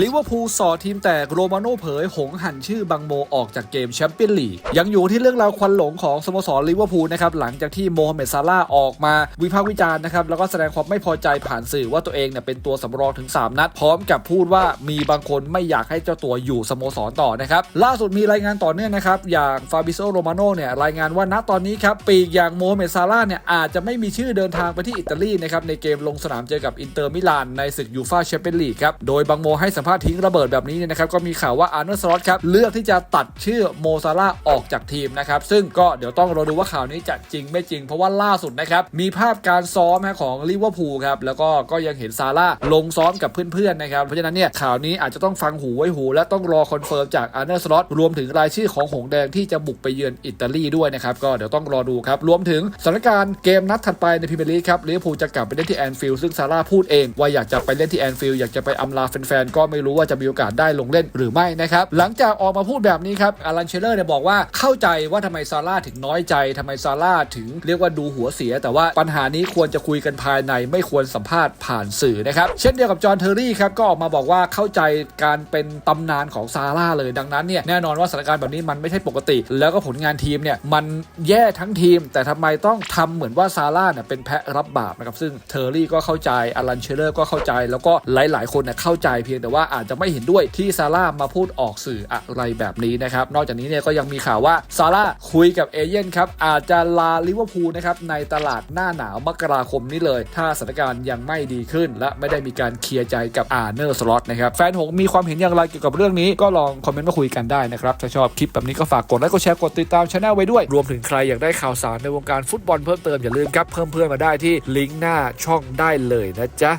ลิเวอร์พูลสอทีมแตกโรมาโน่เผย หงหันชื่อบังโมออกจากเกมแชมเปี้ยนลีกยังอยู่ที่เรื่องราวควันหลงของสโมสรลิเวอร์พูลนะครับหลังจากที่โมฮัมเหม็ดซาร่าออกมาวิพากษ์วิจารณ์นะครับแล้วก็แสดงความไม่พอใจผ่านสื่อว่าตัวเองเนี่ยเป็นตัวสำรองถึง 3 นัด พร้อมกับพูดว่ามีบางคนไม่อยากให้เจ้าตัวอยู่สโมสรต่อนะครับล่าสุดมีรายงานต่อเนื่องนะครับอย่างฟาบิโซโรมาโน่เนี่ยรายงานว่าณตอนนี้ครับปีกอย่างโมฮัมเหม็ดซาร่าเนี่ยอาจจะไม่มีชื่อเดินทางไปที่อิตาลีนะครับในเกมลงสนามเจอกับอินเตอร์มิลานในศึกยูฟ่าแชมเปี้ยนลีกครับโดยบังโมให้สัมภาษณ์ทิ้งระเบิดแบบนี้เนี่ยนะครับก็มีข่าวว่าอาร์เนอร์สล็อตครับเลือกที่จะตัดชื่อโมซาร่าออกจากทีมนะครับซึ่งก็เดี๋ยวต้องรอดูว่าข่าวนี้จะจริงไม่จริง เพราะว่าล่าสุดนะครับมีภาพการซ้อมของลิเวอร์พูลครับแล้วก็ก็ยังเห็นซาร่าลงซ้อมกับเพื่อนๆนะครับเพราะฉะนั้นเนี่ยข่าวนี้อาจจะต้องฟังหูไว้หู และต้องรอคอนเฟิร์มจากอาร์เนอร์สล็อตรวมถึงรายชื่อของหงแดงที่จะบุกไปเยือนอิตาลีด้วยนะครับก็เดี๋ยวต้องรอดูครับรวมถึงสถานการณ์เกมนัดถัดไปในพรีเมียร์ลีกครับลิเวอร์พูลจะกลับไปเล่นที่แอนฟิลด์ซึ่งซาร่าพูดเองว่าอยากจะไปเล่นที่แอนฟิลด์อยากจะไปอำลาแฟนๆก็ไม่รู้ว่าจะมีโอกาสได้ลงเล่นหรือไม่นะครับ หลังจากออกมาพูดแบบนี้ครับอารันเชลเลอร์เนี่ยบอกว่าเข้าใจว่าทำไมซาร่าถึงน้อยใจทำไมซาร่าถึงเรียกว่าดูหัวเสีย แต่ว่าปัญหานี้ควรจะคุยกันภายในไม่ควรสัมภาษณ์ผ่านสื่อนะครับเช่นเดียวกับจอห์นเทอร์รี่ครับก็ออกมาบอกว่าเข้าใจการเป็นตำนานของซาร่าเลยดังนั้นเนี่ยแน่นอนว่าสถานการณ์แบบนี้มันไม่ใช่ปกติ แล้วก็ผลงานทีมเนี่ยมันแย่ทั้งทีม แต่ทำไมต้องทำเหมือนว่าซาร่าเนี่ยเป็นแพะรับบาปนะครับซึ่งเทอร์รี่ก็เข้าใจอารันเชลเลอร์ก็เข้าใจ แล้วก็หลาย ๆ คนเนี่ยเข้าใจเพียงแต่ว่าว่าอาจจะไม่เห็นด้วยที่ซาร่ามาพูดออกสื่ออะไรแบบนี้นะครับนอกจากนี้เนี่ยก็ยังมีข่าวว่าซาร่าคุยกับเอเย่นครับอาจจะลาลิเวอร์พูลนะครับในตลาดหน้าหนาวมกราคมนี้เลย ถ้าสถานการณ์ยังไม่ดีขึ้น และไม่ได้มีการเคลียร์ใจกับอาร์เนอร์สล็อตนะครับแฟนหงมีความเห็นอย่างไรเกี่ยวกับเรื่องนี้ก็ลองคอมเมนต์มาคุยกันได้นะครับถ้าชอบคลิปแบบนี้ก็ฝากกดไลค์กดแชร์กดติดตามช anel ไว้ด้วย รวมถึงใครอยากได้ข่าวสารในวงการฟุตบอลเพิ่มเติมอย่าลืมครับเพิ่มเพื่อนมาได้ที่ลิงก์หน้าช่องได้เลยนะจ๊ะ